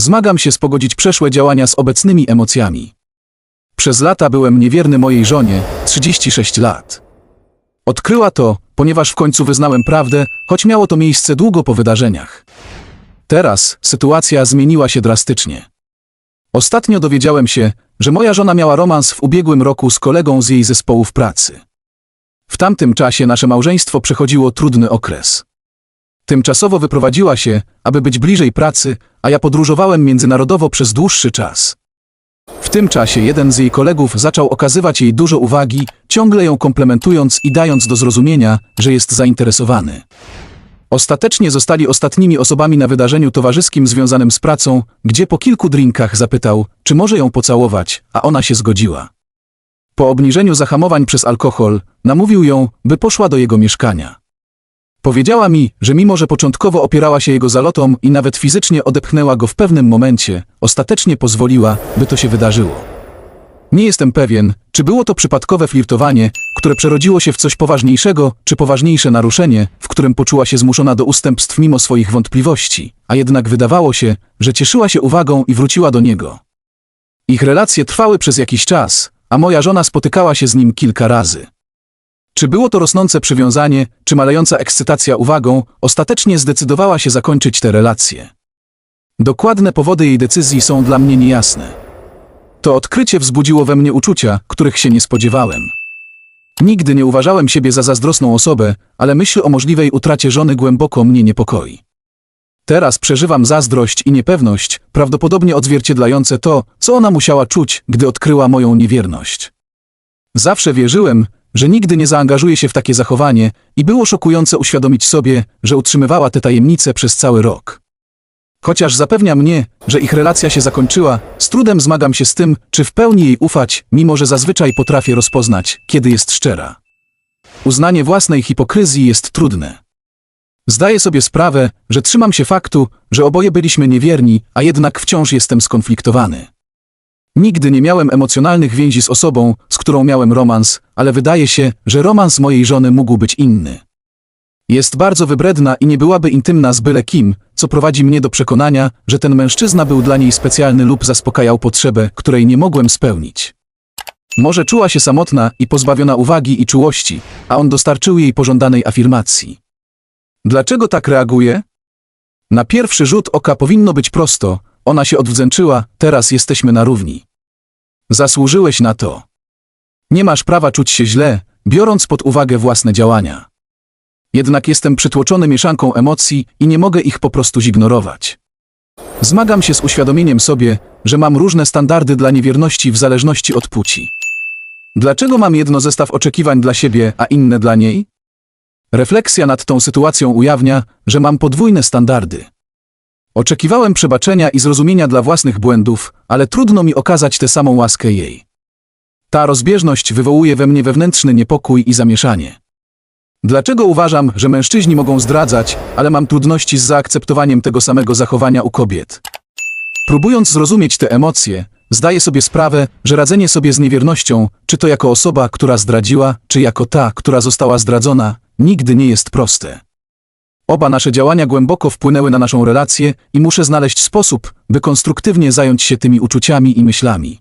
Zmagam się spogodzić przeszłe działania z obecnymi emocjami. Przez lata byłem niewierny mojej żonie, 36 lat. Odkryła to, ponieważ w końcu wyznałem prawdę, choć miało to miejsce długo po wydarzeniach. Teraz sytuacja zmieniła się drastycznie. Ostatnio dowiedziałem się, że moja żona miała romans w ubiegłym roku z kolegą z jej zespołów pracy. W tamtym czasie nasze małżeństwo przechodziło trudny okres. Tymczasowo wyprowadziła się, aby być bliżej pracy, a ja podróżowałem międzynarodowo przez dłuższy czas. W tym czasie jeden z jej kolegów zaczął okazywać jej dużo uwagi, ciągle ją komplementując i dając do zrozumienia, że jest zainteresowany. Ostatecznie zostali ostatnimi osobami na wydarzeniu towarzyskim związanym z pracą, gdzie po kilku drinkach zapytał, czy może ją pocałować, a ona się zgodziła. Po obniżeniu zahamowań przez alkohol, namówił ją, by poszła do jego mieszkania. Powiedziała mi, że mimo że początkowo opierała się jego zalotom i nawet fizycznie odepchnęła go w pewnym momencie, ostatecznie pozwoliła, by to się wydarzyło. Nie jestem pewien, czy było to przypadkowe flirtowanie, które przerodziło się w coś poważniejszego, czy poważniejsze naruszenie, w którym poczuła się zmuszona do ustępstw mimo swoich wątpliwości, a jednak wydawało się, że cieszyła się uwagą i wróciła do niego. Ich relacje trwały przez jakiś czas, a moja żona spotykała się z nim kilka razy. Czy było to rosnące przywiązanie, czy malejąca ekscytacja uwagą, ostatecznie zdecydowała się zakończyć te relacje. Dokładne powody jej decyzji są dla mnie niejasne. To odkrycie wzbudziło we mnie uczucia, których się nie spodziewałem. Nigdy nie uważałem siebie za zazdrosną osobę, ale myśl o możliwej utracie żony głęboko mnie niepokoi. Teraz przeżywam zazdrość i niepewność, prawdopodobnie odzwierciedlające to, co ona musiała czuć, gdy odkryła moją niewierność. Zawsze wierzyłem, że nigdy nie zaangażuje się w takie zachowanie i było szokujące uświadomić sobie, że utrzymywała te tajemnice przez cały rok. Chociaż zapewnia mnie, że ich relacja się zakończyła, z trudem zmagam się z tym, czy w pełni jej ufać, mimo że zazwyczaj potrafię rozpoznać, kiedy jest szczera. Uznanie własnej hipokryzji jest trudne. Zdaję sobie sprawę, że trzymam się faktu, że oboje byliśmy niewierni, a jednak wciąż jestem skonfliktowany. Nigdy nie miałem emocjonalnych więzi z osobą, z którą miałem romans, ale wydaje się, że romans mojej żony mógł być inny. Jest bardzo wybredna i nie byłaby intymna z byle kim, co prowadzi mnie do przekonania, że ten mężczyzna był dla niej specjalny lub zaspokajał potrzebę, której nie mogłem spełnić. Może czuła się samotna i pozbawiona uwagi i czułości, a on dostarczył jej pożądanej afirmacji. Dlaczego tak reaguje? Na pierwszy rzut oka powinno być prosto, ona się odwdzięczyła, teraz jesteśmy na równi. Zasłużyłeś na to. Nie masz prawa czuć się źle, biorąc pod uwagę własne działania. Jednak jestem przytłoczony mieszanką emocji i nie mogę ich po prostu zignorować. Zmagam się z uświadomieniem sobie, że mam różne standardy dla niewierności w zależności od płci. Dlaczego mam jedno zestaw oczekiwań dla siebie, a inne dla niej? Refleksja nad tą sytuacją ujawnia, że mam podwójne standardy. Oczekiwałem przebaczenia i zrozumienia dla własnych błędów, ale trudno mi okazać tę samą łaskę jej. Ta rozbieżność wywołuje we mnie wewnętrzny niepokój i zamieszanie. Dlaczego uważam, że mężczyźni mogą zdradzać, ale mam trudności z zaakceptowaniem tego samego zachowania u kobiet? Próbując zrozumieć te emocje, zdaję sobie sprawę, że radzenie sobie z niewiernością, czy to jako osoba, która zdradziła, czy jako ta, która została zdradzona, nigdy nie jest proste. Oba nasze działania głęboko wpłynęły na naszą relację i muszę znaleźć sposób, by konstruktywnie zająć się tymi uczuciami i myślami.